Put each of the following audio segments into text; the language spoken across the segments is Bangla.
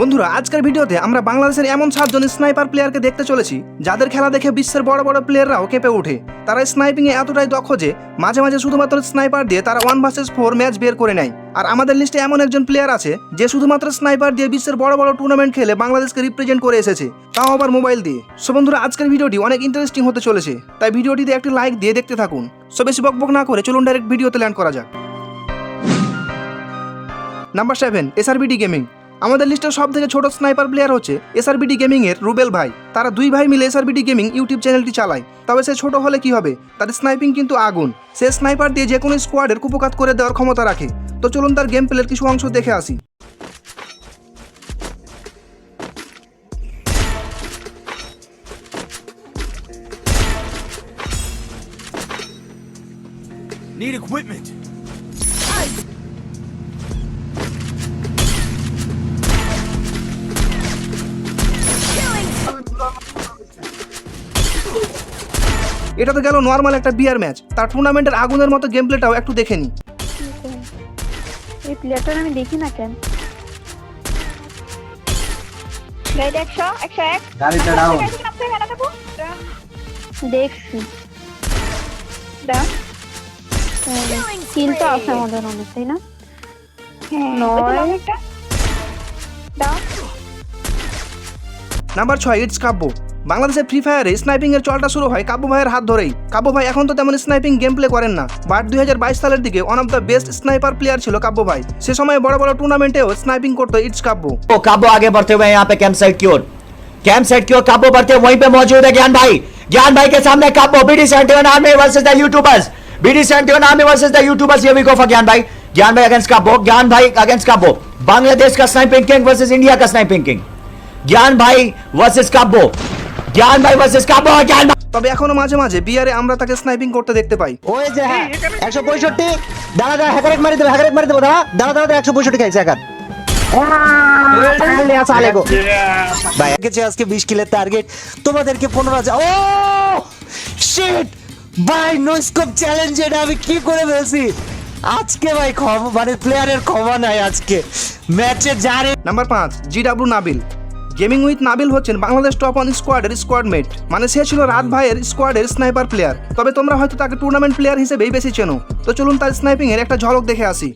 বন্ধুরা, আজকের ভিডিওতে আমরা বাংলাদেশের এমন সাতজন স্নাইপার প্লেয়ারকে দেখতে চলেছি, যাদের খেলা দেখে বিশ্বের বড় বড় প্লেয়াররাও কেঁপে ওঠে। তারা স্নাইপিং এ এতটাই দক্ষ যে, মাঝে মাঝে শুধুমাত্র স্নাইপার দিয়ে তারা ওয়ান ভার্সেস ফোর ম্যাচ বের করে নেয়। আর আমাদের লিস্টে এমন একজন প্লেয়ার আছে, যে শুধুমাত্র স্নাইপার দিয়ে বিশ্বের বড় বড় টুর্নামেন্ট খেলে বাংলাদেশকে রিপ্রেজেন্ট করে এসেছে, তাও আবার মোবাইল দিয়ে। সো বন্ধুরা, আজকের ভিডিওটি অনেক ইন্টারেস্টিং হতে চলেছে, তাই ভিডিওটিতে একটি লাইক দিয়ে দেখতে থাকুন। সো বেশি বকবক না করে চলুন ডাইরেক্ট ভিডিওতে ল্যান্ড করা যাক। নাম্বার সেভেন এসআরবিডি গেমিং আমাদের লিস্টের সব থেকে ছোট স্নাইপার প্লেয়ার হচ্ছে এসআরবিডি গেমিং এর রুবেল ভাই। তারা দুই ভাই মিলে এসআরবিডি গেমিং ইউটিউব চ্যানেলটি চালায়। তবে সে ছোট হলে কি হবে? তার স্নাইপিং কিন্তু আগুন। সে স্নাইপার দিয়ে যে কোনো স্কোয়াডের কুপকাত করে দেওয়ার ক্ষমতা রাখে। তো চলুন তার গেম প্লের কিছু অংশ দেখে আসি। Need equipment. এটা তো গেল নর্মাল একটা বিয়ার ম্যাচ তার টুর্নামেন্টের আগুনের মতো গেম প্লেটাও একটু দেখে নি। এই প্লেয়ারটার আমি দেখি না কেন? দেখছি। আছে আমাদের অনেক তাই না? নয় নাম্বার ছয় ইটস কাব্য বাংলাদেশের ফ্রি ফায়ারে স্নাইপিং এর চলটা শুরু হয় কাব্য ভাইয়ের হাত ধরেই কাব্য ভাই এখন তো তেমন স্নাইপিং গেম প্লে করেন না বাট দুই সালের দিকে one of the best sniper player ছিল কাব্য ভাই সে সময় বড় বড় টুর্নামেন্টেও স্নাইপিং করতো ইটস কাব্য वो काबो आगे बढ़ते हुए यहाँ पे कैंप साइड की ओर कैंप साइड की ओर काबो बढ़ते हुए वहीं पे मौजूद है ज्ञान भाई ज्ञान भाई के सामने Kabbo BD seventy one army versus the YouTubers BD seventy one army versus the YouTubers ये भी गो फॉर ज्ञान भाई ज्ञान भाई अगेंस्ट काबो ज्ञान भाई अगेंस्ट काबो बांग्लादेश का स्नाइपिंग किंग वर्सेज इंडिया का स्नाइपिंग किंग ज्ञान भाई वर्सेज काबो জ্ঞান ভাই ভার্সেস কাবো জ্ঞান তবে এখনও মাঝে মাঝে বিয়ারে আমরা তাকে স্নাইপিং করতে দেখতে পাই। ওই যে হ্যাঁ একশো পঁয়ষট্টি। দাদা হ্যাকার এক মারি দেব হ্যাকার এক মারি দেব দাদা দাদা দাদা 165 খাইছে হ্যাকার আচ্ছা, ভাই আজকে বিশ টার্গেট তোমাদেরকে পনেরো হাজার। চ্যালেঞ্জ এটা আমি কি করে আজকে ভাই ক্ষমা মানে প্লেয়ারের নাই আজকে। ম্যাচে যারে নাম্বার পাঁচ নাবিল গেমিং উইথ নাবিল হচ্ছেন বাংলাদেশ টপ ওয়ান স্কোয়াডের স্কোয়াড মেট মানে সে ছিল রাত ভাইয়ের স্কোয়াডের স্নাইপার প্লেয়ার তবে তোমরা হয়তো তাকে টুর্নামেন্ট প্লেয়ার হিসেবেই বেশি চেনো। তো চলুন তার স্নাইপিং এর একটা ঝলক দেখে আসি।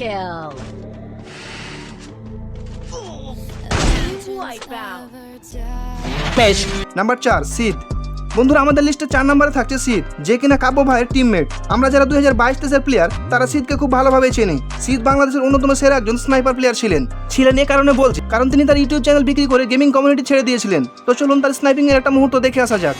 Kill. নাম্বার চার সিদ বন্ধুরা, আমাদের লিস্টে চার নম্বরে থাকছে সিদ যে কিনা কাব্য ভাইয়ের টিমমেট আমরা যারা দুই হাজার বাইশ দেশের প্লেয়ার তারা সিদকে খুব ভালোভাবে চেনে। সিদ বাংলাদেশের অন্যতম সেরা একজন স্নাইপার প্লেয়ার ছিলেন। ছিলেন এ কারণে বলছি, কারণ তিনি তার ইউটিউব চ্যানেল বিক্রি করে গেমিং কমিউনিটি ছেড়ে দিয়েছিলেন। তো চলুন তার স্নাইপিং এর একটা মুহূর্ত দেখে আসা যাক।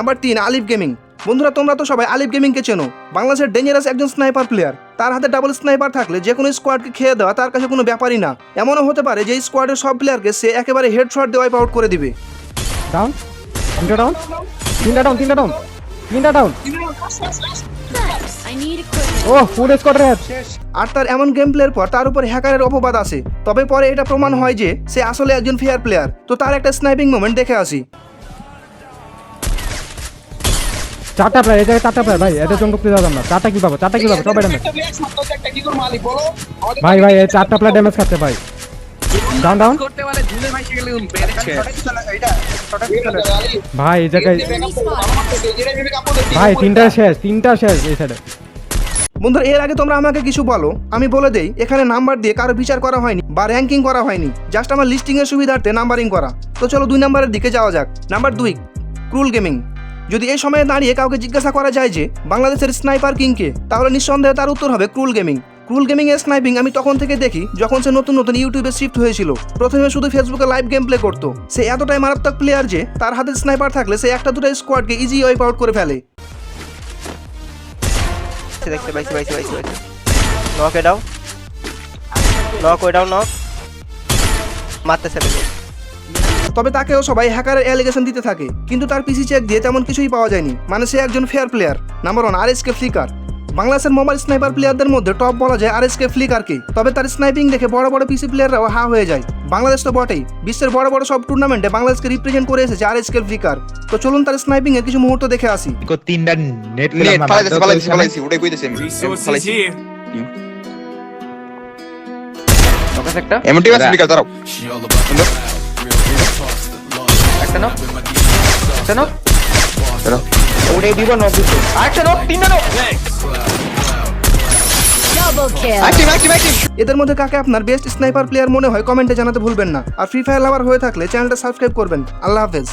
নাম্বার তিন আলিফ গেমিং বন্ধুরা তোমরা তো সবাই আলিফ গেমিংকে চেনো। বাংলাদেশের ডেঞ্জারাস একজন স্নাইপার প্লেয়ার তার হাতে ডাবল স্নাইপার থাকলে যে কোনো স্কোয়াডকে খেয়ে দেওয়া তার কাছে কোনো ব্যাপারই না। এমনও হতে পারে যে স্কোয়াডের সব প্লেয়ারকে সে একেবারে হেডশট দিয়ে ওয়াইপ আউট করে দিবে। ডাউন তিনটা ডাউন তিনটা ডাউন তিনটা ডাউন তিনটা ডাউন I need equipment. ও ফুড স্কোয়াড রে আর তার এমন গেম প্লের পর তার উপর হ্যাকারের অপবাদ আছে। তবে পরে এটা প্রমাণ হয় যে সে আসলে একজন ফেয়ার প্লেয়ার তো তার একটা স্নাইপিং মোমেন্ট দেখে আসি। চারটা প্লেয়ার এই জায়গায় চারটা প্লেয়ার ভাই, এদের জন্য ঢুকতে যাবেন না। চারটা কি পাবো? চারটা কি পাবো? সবাই ড্যামেজ ভাই ভাই, এই চারটা প্লেয়ার ড্যামেজ খাচ্ছে, ভাই। ডাউন ডাউন ভাই, এই জায়গায়. ভাই, তিনটা শেষ তিনটা শেষ এই সাইডে বন্ধুরা, এর আগে তোমরা আমাকে কিছু বলো। আমি বলে দেই, এখানে নাম্বার দিয়ে কারও বিচার করা হয়নি বা র্যাঙ্কিং করা হয়নি। জাস্ট আমার লিস্টিং এর সুবিধার্থে নাম্বারিং করা। তো চলো দুই নাম্বারের দিকে যাওয়া যাক। নাম্বার দুই ক্রুল গেমিং যদি এই সময়ে দাঁড়িয়ে কাউকে জিজ্ঞাসা করা যায় যে, বাংলাদেশের স্নাইপার কিংকে, তাহলে নিঃসন্দেহে তার উত্তর হবে ক্রুল গেমিং। ক্রুল গেমিং এর স্নাইপিং আমি তখন থেকে দেখি যখন সে নতুন নতুন ইউটিউবে শিফট হয়েছিল। প্রথমে শুধু ফেসবুকে লাইভ গেম প্লে করতো। সে এতটাই মারাত্মক প্লেয়ার যে, তার হাতে স্নাইপার থাকলে সে একটা দুটো স্কোয়াডকে ইজি ওয়াইপ আউট করে ফেলে। Knock a down knock way down knock মারতেছে তবে তাকেও সবাই হ্যাকারের অ্যালিগেশন দিতে থাকে। কিন্তু তার পিসি চেক দিয়ে তেমন কিছুই পাওয়া যায়নি। মানে সে একজন ফেয়ার প্লেয়ার নাম্বার ওয়ান আর এস কে ফ্লিকার বাংলাদেশের মোবাইল স্নাইপার প্লেয়ারদের মধ্যে টপ বলা যায় আর এস কে। ফ্লিকারকে তবে তার স্নাইপিং দেখে বড় বড় পিসি প্লেয়াররাও হা হয়ে যায়। বাংলাদেশ তো বটেই। বিশ্বের বড় বড় সব টুর্নামেন্টে বাংলাদেশকে রিপ্রেজেন্ট করে এসেছে আর এস কে ফ্লিকার তো চলুন তার স্নাইপিং এর কিছু মুহূর্ত দেখে আসি। তিনটা নেট পালাইতেছি পালাইছি। ওটাই একটা নক একটা নক ওটাই দিব নক দিতে আরেকটা নক তিনটা নক এদের মধ্যে কাকে আপনার বেস্ট স্নাইপার প্লেয়ার মনে হয় কমেন্টে জানাতে ভুলবেন না। আর ফ্রি ফায়ার লাভার হয়ে থাকলে চ্যানেলটা সাবস্ক্রাইব করবেন। আল্লাহ হাফেজ।